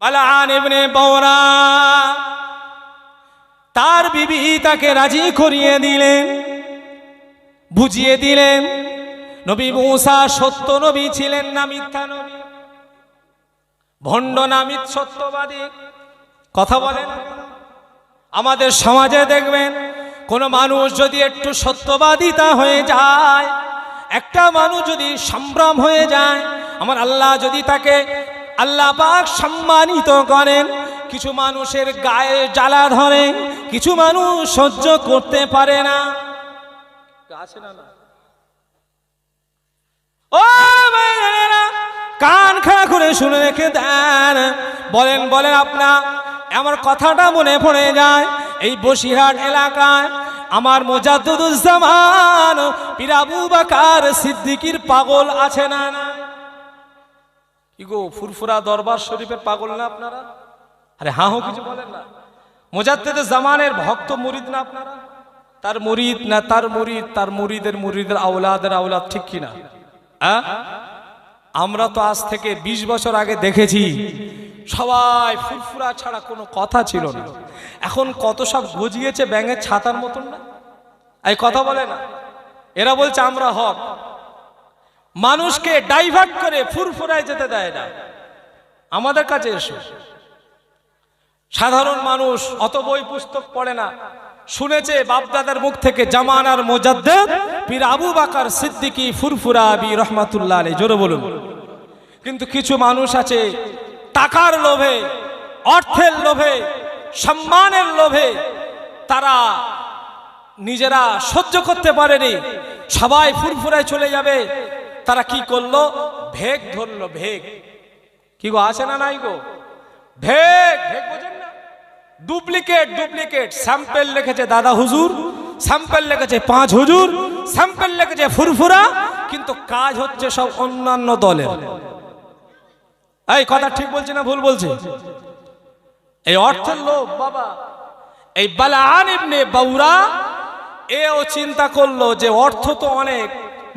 বালান ইবনে বৌরা তার বিবি তাকে রাজি করিয়ে দিলেন, বুঝিয়ে দিলেন, নবী মূসা সত্য নবী ছিলেন না মিথ্যা নবী। ভণ্ড না মিথ সত্যবাদী। কথা বলেন। আমাদের সমাজে দেখবেন, কোন মানুষ যদি একটু সত্যবাদিতা হয়ে যায়, একটা মানুষ যদি সম্ভ্রম হয়ে যায়, আমার আল্লাহ যদি তাকে আল্লাহ পাক সম্মানিত করেন। কিছু মানুষের গায়ে জ্বালা ধরে, কিছু মানুষ সহ্য করতে পারে না। ও কান খাড়া করে শুনে রেখে দেন। বলেন বলেন আপনার আমার কথাটা মনে পড়ে যায়। এই বসিরহাট এলাকায় আমার মোজাদ্দুজ্জামান পিরাবু বাকার সিদ্দিকির পাগল আছে না না? কি গো ফুরফুরা দরবার শরীফের পাগল না আপনারা? আরে হা হো কিছু বলেন না। মোজাদ্দেদ জামানের ভক্ত মুরিদ না আপনারা? তার মুরিদ না তার মুরিদ, তার মুরিদের মুরিদের আওলাদের আওলাদ ঠিক কিনা? হ্যাঁ আমরা তো আজ থেকে ২০ বছর আগে দেখেছি, সবাই ফুরফুরা ছাড়া কোনো কথা ছিল না। এখন কত সব গজিয়েছে ব্যাঙের ছাতার মতন না? এই কথা বলে না। এরা বলছে, আমরা হক। মানুষকে ডাইভার্ট করে ফুরফুরায় যেতে দেয় না। আমাদের কাছে এসো। সাধারণ মানুষ অত বই পুস্তক পড়ে না। শুনেছে বাপদাদার মুখ থেকে জামানার মোজাদ্দেদ, পীর আবু বাকার সিদ্দিকি ফুরফুরা বি রহমাতুল্লাহ আলী জোরে বলুন। কিন্তু কিছু মানুষ আছে, টাকার লোভে, অর্থের লোভে, সম্মানের লোভে, তারা নিজেরা সহ্য করতে পারেনি। সবাই ফুরফুরায় চলে যাবে। তারা কি করল? ভেগ ধরলো, ভেগ। কি গো আছে না নাই গো? ভেগ ভেগ বোঝেন না? Duplicate duplicate. স্যাম্পেল লিখেছে দাদা হুজুর, স্যাম্পেল লিখেছে পাঁচ হুজুর, স্যাম্পেল লিখেছে ফুরফুরা, কিন্তু কাজ হচ্ছে সব অন্যান্য দলের। এই কথা ঠিক বলছে না ভুল বলছে? এই অর্থের লোক বাবা। এই বালান ইবনে বাউরা, এও চিন্তা করল যে অর্থ তো অনেক।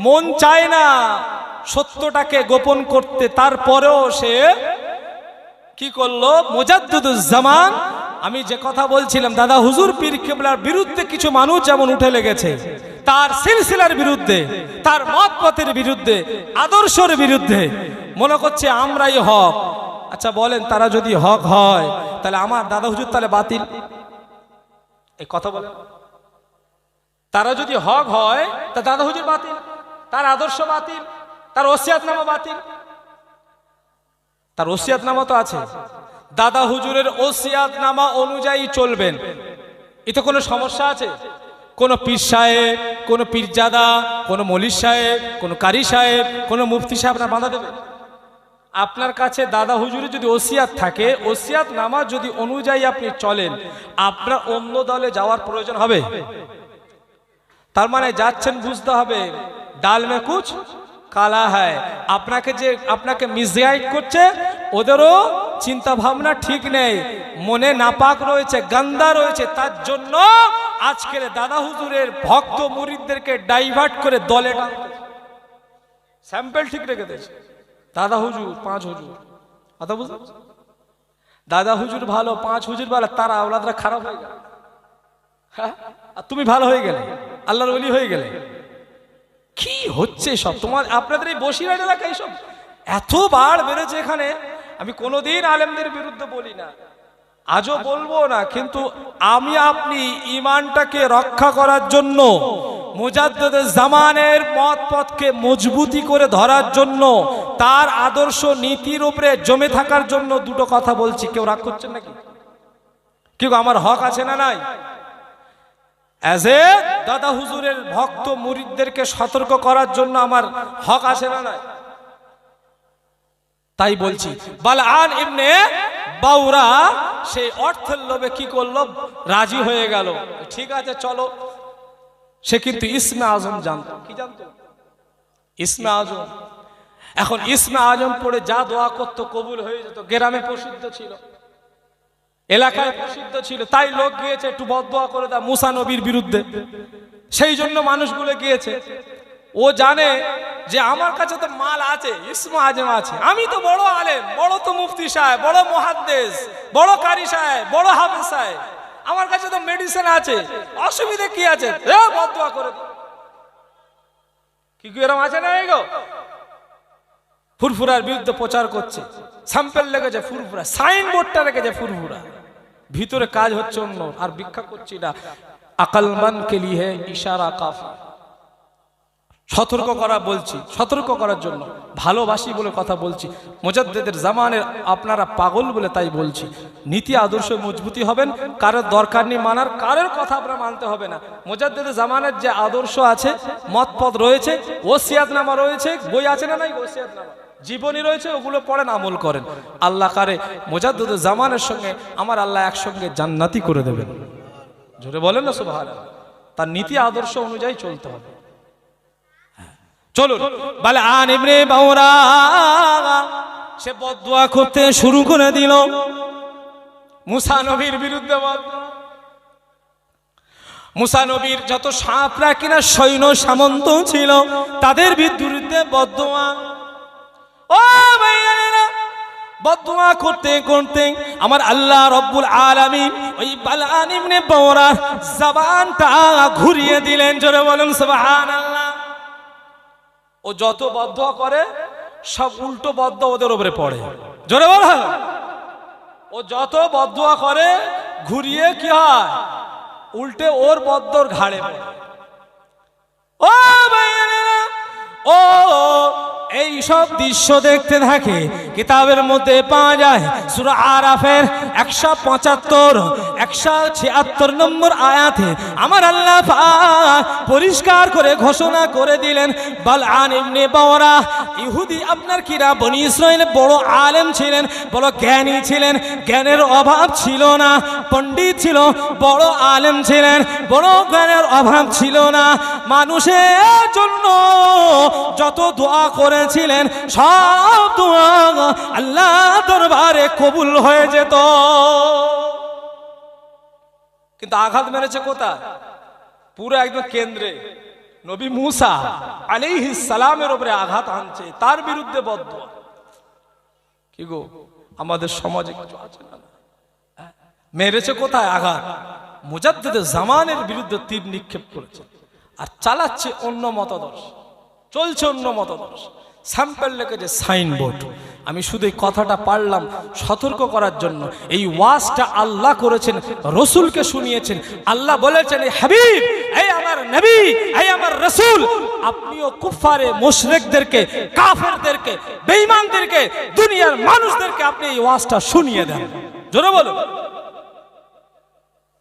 মন চায় না সত্যটাকে গোপন করতে। তারপরেও সে কি করল? মোজাদ্দুজ্জামান আমি যে কথা বলছিলাম, দাদা হুজুর পীর কেবলার বিরুদ্ধে কিছু মানুষ যেমন উঠে লেগেছে, তার সিলসিলার বিরুদ্ধে, তার মত পথের বিরুদ্ধে, আদর্শের বিরুদ্ধে, মনে করছে আমরাই হক। আচ্ছা বলেন, তারা যদি হক হয়, তাহলে আমার দাদা হুজুর তাহলে বাতিল? এই কথা বলেন। তারা যদি হক হয়, তা দাদা হুজুর বাতিল? তার আদর্শ বাতিল, তার ওসিয়াতনামা বাতিল। তার ওসিয়াতনামা তো আছে। দাদা হুজুরের ওসিয়াতনামা অনুযায়ী চলবেন। এতে কোনো সমস্যা আছে? কোনো পীর সাহেব, কোনো পীরজাদা, কোনো মলির সাহেব, কোনো কারি সাহেব, কোনো মুফতি সাহেব আপনার বাধা দেবে? আপনার কাছে দাদা হুজুরে যদি ওসিয়াত থাকে, ওসিয়াত নামা যদি অনুযায়ী আপনি চলেন, আপনার অন্য দলে যাওয়ার প্রয়োজন হবে। তার মানে যাচ্ছেন বুঝতে হবে, ডাল মে কুচ কালা হয় আপনাকে যে, আপনাকে মিসগাইড করছে, ওদেরও চিন্তা ভাবনা ঠিক নেই, মনে নাপাক রয়েছে, গান্দা রয়েছে, তার জন্য আজকের দাদা হুজুরের ভক্ত মুরিদদেরকে ডাইভার্ট করে দলে স্যাম্পল ঠিক রেখে দিয়েছে। দাদা হুজুর, পাঁচ হুজুর। কথা বুঝতে দাদা হুজুর ভালো, পাঁচ হুজুর ভালো, তারা আওলাদরা খারাপ হয়ে গেল। হ্যাঁ? আর তুমি ভালো হয়ে গেলে? আল্লাহর ওলি হয়ে গেলে। কি হচ্ছে সব? তোমার, আপনাদের এই বসিরহাট এলাকায় সব এত বাড় বেড়েছে এখানে, আমি কোনোদিন আলেমদের বিরুদ্ধে বলি না। আজও বলব না, কিন্তু আমি আপনি ইমানটাকে রক্ষা করার জন্য, মুজাদ্দেদের জামানের মত পথকে মজবুতি করে ধরার জন্য, তার আদর্শ নীতির উপরে জমে থাকার জন্য দুটো কথা বলছি। কেউ রাগ করছেন নাকি? কেউ আমার হক আছে না নাই? অ্যাজ এ দাদা হুজুরের ভক্ত মুরিদদেরকে সতর্ক করার জন্য আমার হক আসে না তাই বলছি বালআন ইবনে বাউরা সেই অর্থের লোভে কি করল? রাজি হয়ে গেল। ঠিক আছে, চলো। সে কিন্তু ইসমে আজম জানতো। কি জানতো? ইসমে আজম। এখন ইসমে আজম পড়ে যা দোয়া করতো কবুল হয়ে যেত। গ্রামে প্রসিদ্ধ ছিল। এলাকায় প্রসিদ্ধ ছিল, তাই লোক গিয়েছে একটু বদয়া করে দা মুসা নবীর বিরুদ্ধে। সেই জন্য মানুষগুলো গিয়েছে। ও জানে যে আমার কাছে তো মাল আছে, ইসমা আজম আছে। আমি তো বড় আলেম, বড় তো মুফতি সাহেব, বড় মহাদ্দেশ বড় কারি সাহেব, বড় হাফেজ সাহেব। আমার কাছে তো মেডিসিন আছে। অসুবিধে কি আছে? বদুয়া করে। কি কি এরকম আছে না এই গো? ফুরফুরার বিরুদ্ধে প্রচার করছে। স্যাম্পেল লেগেছে ফুরফুরা সাইন বোর্ডটা রেখেছে ফুরফুরা। ভিতরে কাজ হচ্ছে অন্য, আর ভিক্ষা করছি না। আকালমান কে লিয়ে ইশারা কাফি। সতর্ক করা বলছি, সতর্ক করার জন্য। ভালোবাসি বলে কথা বলছি। মোজাদ্দেদের জামানের আপনারা পাগল বলে তাই বলছি। নীতি আদর্শ মজবুতি হবেন, কারোর দরকার নেই মানার, কারোর কথা আপনার মানতে হবে না। মোজাদ্দেদের জামানের যে আদর্শ আছে মত পথ রয়েছে ওসিয়াতনামা রয়েছে, বই আছে না নাই ওসিয়াতনামা জীবনী রয়েছে, ওগুলো পড়েন, আমল করেন। আল্লাহ কারে মোজাদ্দুদ জামানের সঙ্গে আমার আল্লাহ একসঙ্গে জান্নাতি করে দেবেন। জোরে বলেন না সুভাষ তার নীতি আদর্শ অনুযায়ী চলতে হবে। চলুন। বলে, আন ইবনে বাউরা। সে বদুয়া করতে শুরু করে দিল। মুসা নবীর বিরুদ্ধে। মুসা নবীর যত সাপরা কিনা সৈন্য সামন্ত ছিল, তাদের বিরুদ্ধে বদুয়া। ও বদুয়া করতে করতে আমার আল্লাহ রব্বুল আলামিন ওই বালান ইবনে বাউরার জবানটা ঘুরিয়ে দিলেন, জোরে বলুন সুবহানাল্লাহ। ও যত বদ্ধ করে, সব উল্টো বদ্ধ ওদের উপরে পড়ে। জোরে বল ও যত বদ্ধ করে, ঘুরিয়ে কি হয়? উল্টে ওর বদ্ধর ঘাড়ে পড়ে। ও ও এই সব দৃশ্য দেখতে থাকে। কিতাবের মধ্যে পাওয়া যায় সূরা আরাফের একশো পঁচাত্তর, একশো ছিয়াত্তর নম্বর আয়াতে, আমার আল্লাহ পরিষ্কার করে ঘোষণা করে দিলেন, বালআন ইবনে বাওরা, ইহুদি আপনার কিরা বনি ইসরায়েল বড় আলেম ছিলেন, বড় জ্ঞানী ছিলেন, জ্ঞানের অভাব ছিল না, পণ্ডিত ছিল, বড় আলেম ছিলেন, বড় জ্ঞানের অভাব ছিল না। মানুষের জন্য যত দোয়া করেছিলেন সব দোয়া আল্লাহ দরবারে কবুল হয়ে যেত। কিন্তু আঘাত মেরেছে কোথায়? পুরো একদম কেন্দ্রে। নবী মুসা আলাইহিস সালামের উপরে আঘাত আনছে তার বিরুদ্ধে বদ্ধ। কি গো, আমাদের সমাজে কিছু আছে না? হ্যাঁ? মেরেছে কোথায় আঘাত? মুজাদ্দিদের জামানের বিরুদ্ধে তীর নিক্ষেপ করেছে। আর চালাচ্ছে অন্য মতাদর্শ। চলছে অন্য মতাদর্শ। স্যাম্পল লেগেছে, সাইনবোর্ড। আমি শুধু এই কথাটা পারলাম সতর্ক করার জন্য। এই ওয়াজটা আল্লাহ করেছেন, রসুলকে শুনিয়েছেন। আল্লাহ বলেছেন, এই হাবিব, এই আমার নবী, এই আমার রসুল, আপনিও কুফারে মুশরিকদেরকে, কাফেরদেরকে, বেঈমানদেরকে, দুনিয়ার মানুষদেরকে আপনি এই ওয়াজটা শুনিয়ে দেন। জোরে বলুন।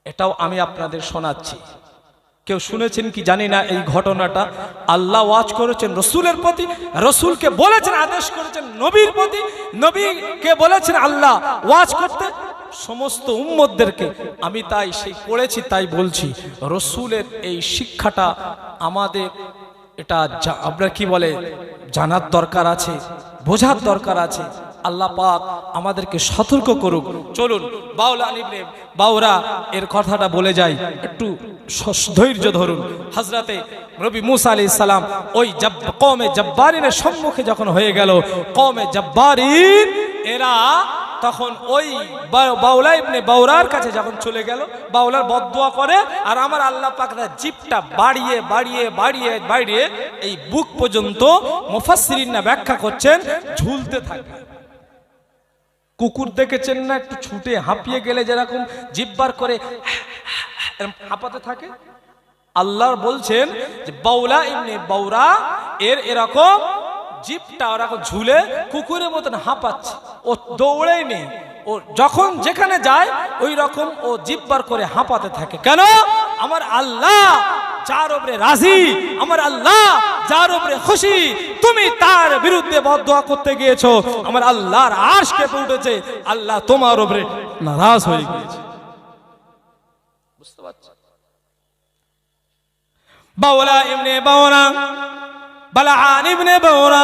এটাও আমি আপনাদের শোনাচ্ছি। কেউ শুনেছেন কি জানি না এই ঘটনাটা? আল্লাহ ওয়াজ করেছেন রসুলের প্রতি, রসুলকে বলেছেন, আদেশ করেছেন নবীর প্রতি, নবীকে বলেছেন, আল্লাহ ওয়াজ করতে। সমস্ত উম্মতদেরকে আমি তাই সেই পড়েছি তাই বলছি, রসুলের এই শিক্ষাটা আমাদের, এটা আপনার কি বলে, জানার দরকার আছে, বোঝার দরকার আছে। আল্লাহ পাক আমাদেরকে সতর্ক করুক। চলুন, বাউলা নিবনে বাউরা এর কথাটা বলে যাই। একটু ধৈর্য ধরুন। হাজরাতে রবি মুসা আলি সালাম ওই কওমে জব্বারিনের সম্মুখে যখন হয়ে গেল কমে জব্বারিন, এরা তখন ওই বাউলা ইবনে বাউরার কাছে যখন চলে গেল, বাউলার বদদোয়া করে, আর আমার আল্লাহ পাকরা জিপটা বাড়িয়ে বাড়িয়ে বাড়িয়ে বাড়িয়ে এই বুক পর্যন্ত মুফাসসিরিনরা ব্যাখ্যা করছেন, ঝুলতে থাকে কুকুর দেখেছেন না, একটু ছুটে হাঁপিয়ে গেলে যেরকম জিব্বার করে হাঁপাতে থাকে। আল্লাহর বলছেন যে, বাউলা এমনি বাউরা, এর এরকম জিপটা ওরকম ঝুলে কুকুরের মতন হাঁপাচ্ছে, ও দৌড়েই নেই ও যখন যেখানে যায় ওই রকম ও জিব্বার করে হাঁপাতে থাকে। কেন? আমার আল্লাহ যার ওপরে রাজি, আমার আল্লাহ যার উপরে খুশি, তুমি তার বিরুদ্ধে বদদোয়া করতে গিয়েছো। আমার আল্লাহর আশ কেঁপে উঠেছে, আল্লাহ তোমার উপরে নারাজ হয়ে গিয়েছে। বুঝতে পারছি? বাউলা ইবনে বাউরা বালাহান ইবনে বাউরা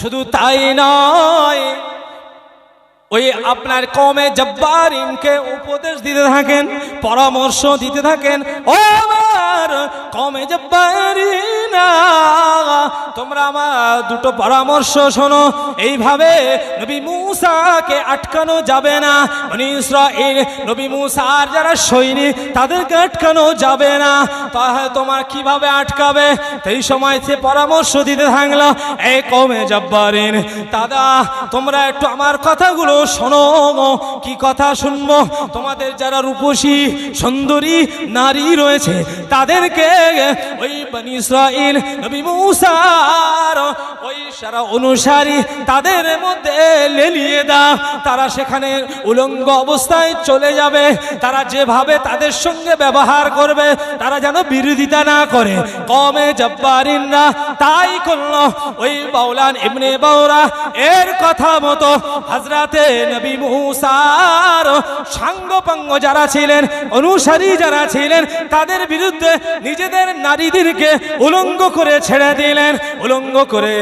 শুধু তাই নয়, ওই আপনার কমে জব্বারিনকে উপদেশ দিতে থাকেন, পরামর্শ দিতে থাকেন। ও আমার কমে জব্বারিনা তোমরা আমার দুটো পরামর্শ শোনো। এইভাবে নবী মুসাকে আটকানো যাবে না। নবী মুসার যারা সৈনিক তাদেরকে আটকানো যাবে না। তাহলে তোমার কীভাবে আটকাবে? সেই সময় সে পরামর্শ দিতে থাকল এই কমে জব্বারিন, দাদা, তোমরা একটু আমার কথাগুলো শোনো কি কথা শুনব? তোমাদের যারা রূপসী, সুন্দরী নারী রয়েছে তাদেরকে ওই বনি ইসরাইল নবী মুসার, ওই সারা অনুসারী তাদের মধ্যে লেলিয়ে দাও। তারা সেখানে উলঙ্গ অবস্থায় চলে যাবে। তারা যেভাবে তাদের সঙ্গে ব্যবহার করবে, তারা যেন বিরোধিতা না করে। কমে জব্বারিন না, তাই করল। ওই বাউলান এমনি বাউরা এর কথা মতো হাজরাতে নবী মুসার সাঙ্গপাঙ্গ যারা ছিলেন, অনুসারী যারা ছিলেন, তাদের বিরুদ্ধে নিজেদের নারীদেরকে উলঙ্গ করে ছেড়ে দিলেন, উলঙ্গ করে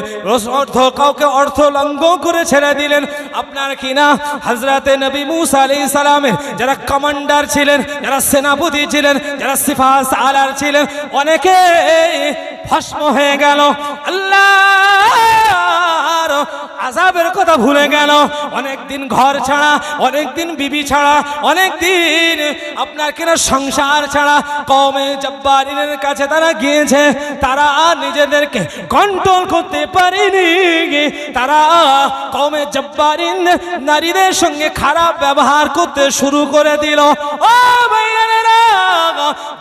অর্থ কাউকে অর্থ লঙ্গ করে ছেড়ে দিলেন। আপনার কিনা হাজরাতে নবী মুসা আলি সালামের যারা কমান্ডার ছিলেন, যারা সেনাপতি ছিলেন, যারা সিফাস আলার ছিলেন অনেকে ভস্ম হয়ে গেল। আল্লাহ! আজাবের কথা ভুলে গেল। অনেক দিন ঘর ছাড়া অনেক দিন বিবি ছাড়া অনেক দিন আপনার কিনা সংসার ছাড়া? কমে জব্বারিনের কাছে তারা গিয়েছে, তারা নিজেদেরকে কন্ট্রোল করতে পারেনি। তারা কমে জব্বারিন নারীদের সঙ্গে খারাপ ব্যবহার করতে শুরু করে দিল। ও ভাইয়ারা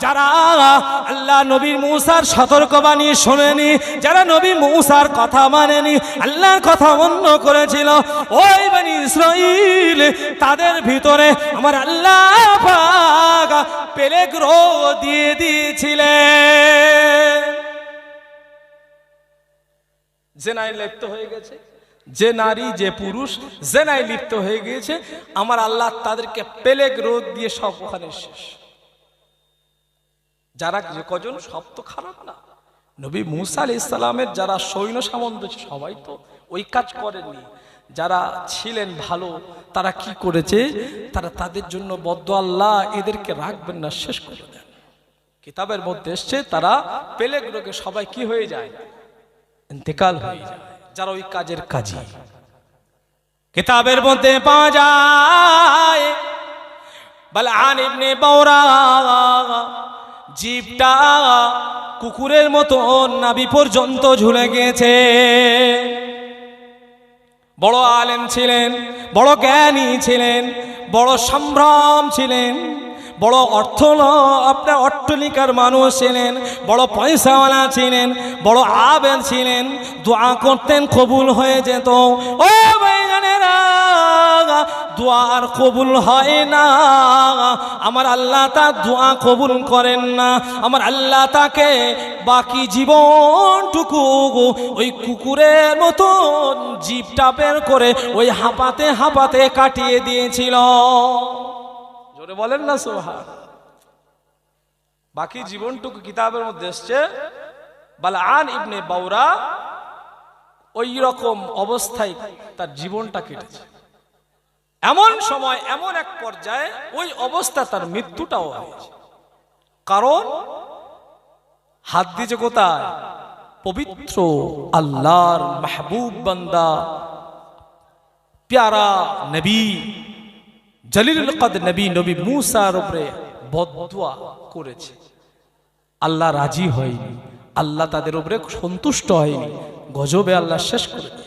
যারা আল্লাহ নবীর মূসার সতর্কবাণী শোনেনি, যারা নবী মূসার কথা মানেনি, আল্লাহর কথা অন্য করেছিল, ওই বানি ইসরাইল, তাদের ভিতরে আমার আল্লাহ পেলেগ রোগ দিয়ে দিয়েছিলেন। জেনায় লিপ্ত হয়ে গেছে, যে নারী, যে পুরুষ জেনায় লিপ্ত হয়ে গিয়েছে, আমার আল্লাহ তাদেরকে পেলেগ রোদ দিয়ে সব ওখানে শেষ। যারা যে কজন, সব তো খারাপ না। নবী মুসা আলি ইসলামের যারা সৈন্য সামন্ত, সবাই তো ওই কাজ করেননি। যারা ছিলেন ভালো, তারা কি করেছে? তারা তাদের জন্য বদ্ধ আল্লাহ এদেরকে রাখবেন না, শেষ করে দেন। কিতাবের মধ্যে এসছে, তারা পেলেগ রোগে সবাই কি হয়ে যায়? হয়ে যায়। যারা ওই কাজের কাজী। কিতাবের মধ্যে পাওয়া যায়, বলে আন ইবনে জীবটা কুকুরের মতো নাবি পর্যন্ত ঝুলে গেছে। বড় আলেম ছিলেন, বড় জ্ঞানী ছিলেন, বড় সম্ভ্রম ছিলেন। বড় অর্থ আপনার অট্টলিকার মানুষ ছিলেন, বড় পয়সাওয়ালা ছিলেন, বড় আবেদ ছিলেন, দোয়া করতেন কবুল হয়ে যেত। ও দোয়ার কবুল হয় না। আমার আল্লাহ তা দোয়া কবুল করেন না। আমার আল্লাহ তাকে বাকি জীবনটুকু ওই কুকুরের মতন জিপটা বের করে ওই হাঁপাতে হাঁপাতে কাটিয়ে দিয়েছিল। জোরে বলেন না সোহা বাকি জীবনটুকু কিতাবের মধ্যে এসছে, বালআন ইবনে বাউরা ওই রকম অবস্থায় তার জীবনটা কেটেছে। এমন সময়, এমন এক পর্যায়ে ওই অবস্থা তার মৃত্যুটাও হয়েছে। কারণ হাত দিয়েছে কোথায়? পবিত্র আল্লাহর মাহবুব বান্দা, প্যারা নবী। জলিল কাদের নবী নবী মুসার উপরে বদুয়া করেছে আল্লাহ রাজি হয়নি, আল্লাহ তাদের উপরে সন্তুষ্ট হয়নি, গজবে আল্লাহ শেষ করে দিয়েছে।